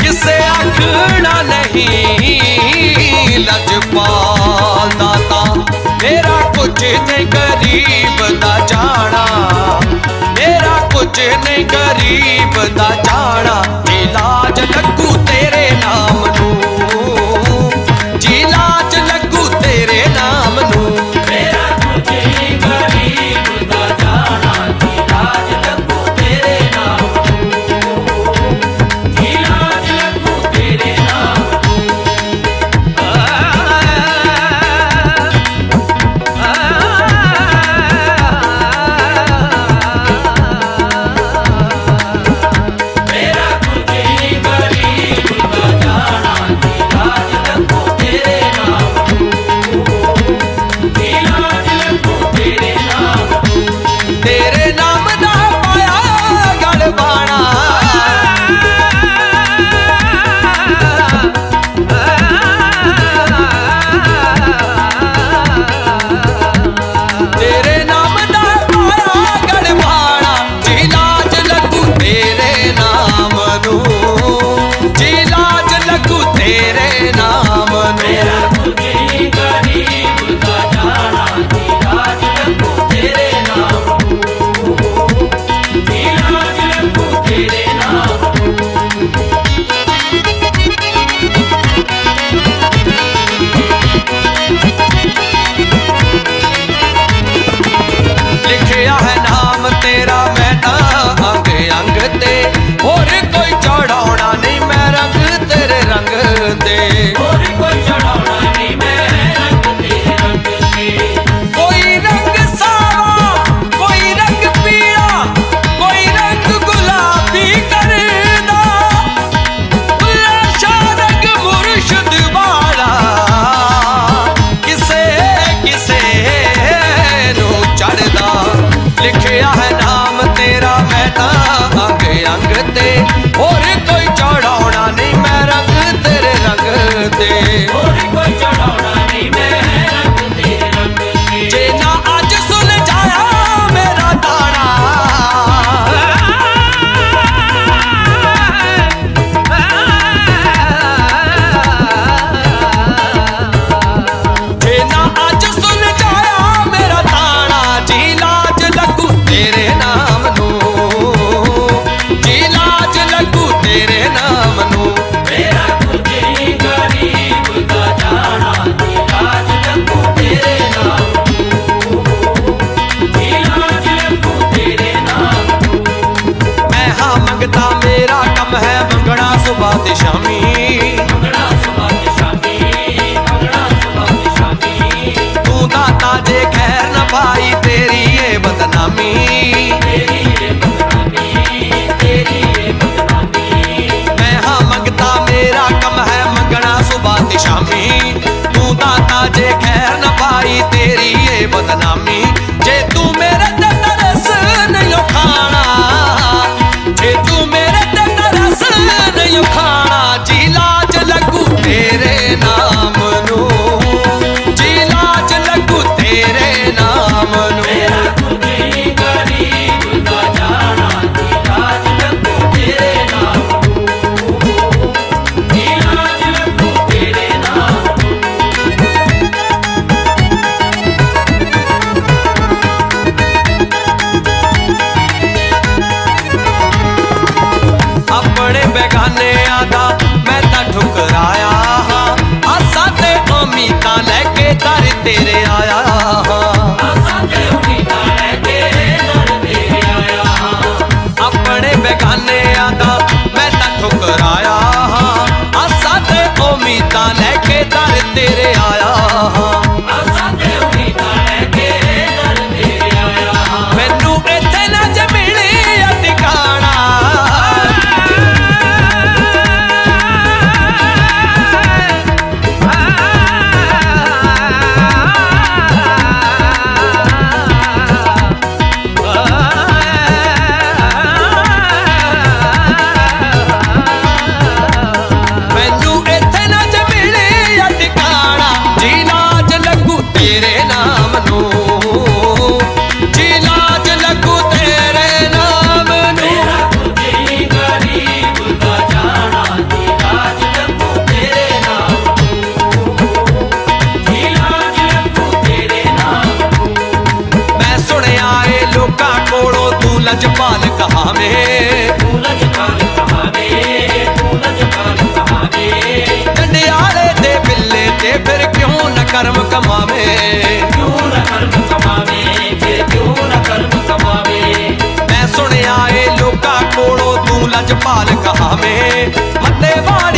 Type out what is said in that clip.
ਕਿਸੇ ਆਖਣਾ ਨਹੀਂ ਲਜਪਾਲ ਦਾ ਤਾਂ। ਮੇਰਾ ਕੁਝ ਨਹੀਂ ਗਰੀਬ ਦਾ ਜਾਣਾ। ਮੇਰਾ ਕੁਝ ਨਹੀਂ ਗਰੀਬ ਦਾ ਜਾਣਾ। बदनाम entera. ਕਮਾਵੇ। ਕਿਉਂ ਨਾ ਕਰਮ ਕਮਾਵੇ ਫਿਰ ਕਿਉਂ ਨਾ ਕਰਮ ਕਮਾਵੇ ਮੈਂ ਸੁਣਿਆ ਏ ਲੋਕਾਂ ਕੋਲੋਂ ਤੂੰ ਲਜਪਾਲ ਕਹਾਵੇਂ। ਮੱਤੇ ਵਾਲ